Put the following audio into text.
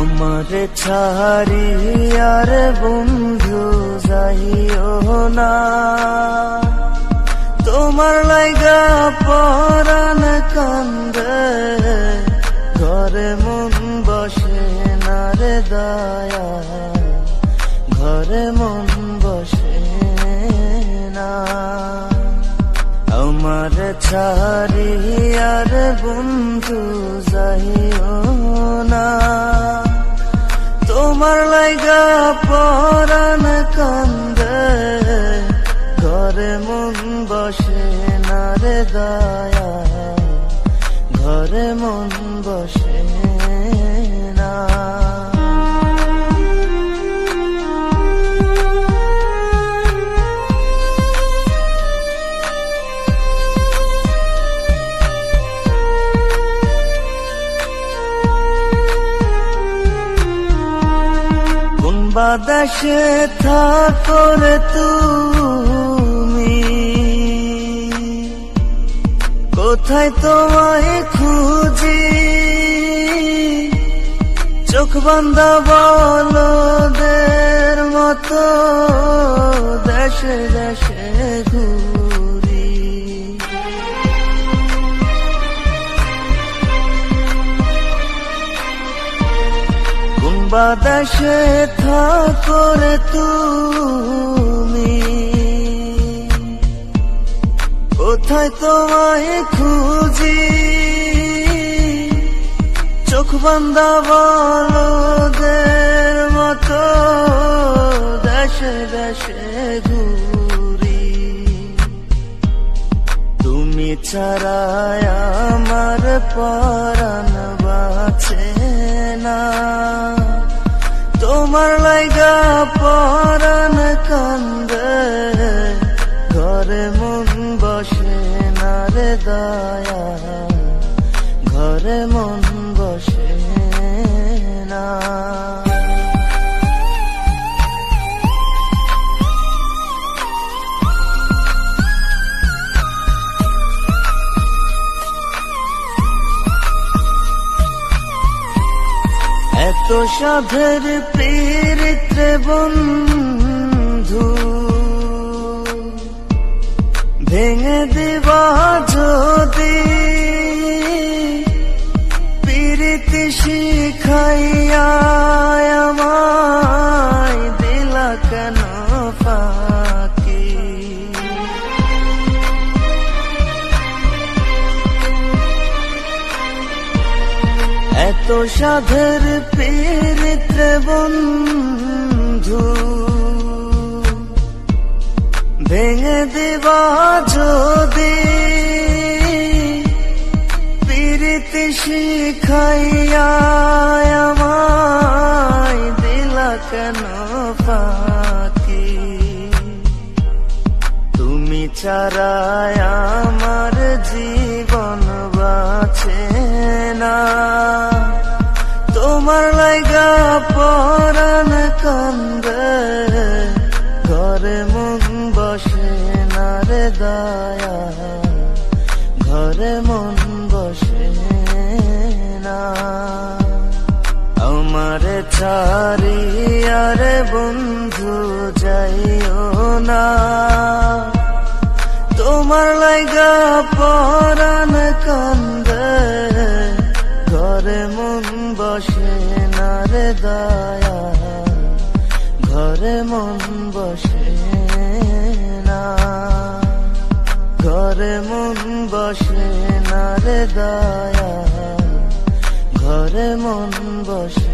আমার ছাড়ি আর বন্ধু যাইও না। তোমার লাইগা পরাণ কান্দে, ঘরে মন বসে না রে দয়া। ঘরে মন বসে না। আমার ছাড়ি আর বন্ধু যাইও না। তোমার লাইগা পরান কান্দে। ঘরে মন বসে না রে দয়া। ঘরে মন বসে কোন বাদাসে থাকো রে তুমি। কোথায় তোমায় খুঁজি? চোখ বান্ধা বলদের মতো দেশে দেশে ঘুরি। বাতাসে থাকো রে তুমি। কোথায় তোমায় খুঁজি? চোখ বান্ধা বলদের মতো দেশে দেশে ঘুরি। তুমি ছাড়ায় আমার পরাণ বাঁচে না। তোমার লাইগা পরান কান্দে। ঘরে মন বসে না রে দয়া। ঘরে মন এত সাধের পীড়িত্রে বন্ধু। ভেঙে দিবা যদি পীড়িতি শিখাইয়া এত সাধের বন্ধু ভেঙে দিবা যদি পীড়িতি শিখাইয়া আমায় দিলা কেন ফাঁকি তুমি ছাড়ায় ঘরে মন বসে না। আমার ছাড়ি আর বন্ধু যাইও না। তোমার লাইগা পরাণ কান্দে, ঘরে মন বসে না রে দয়া। ঘরে মন বসে ঘরে মন বসে না রে দয়া। ঘরে মন বসে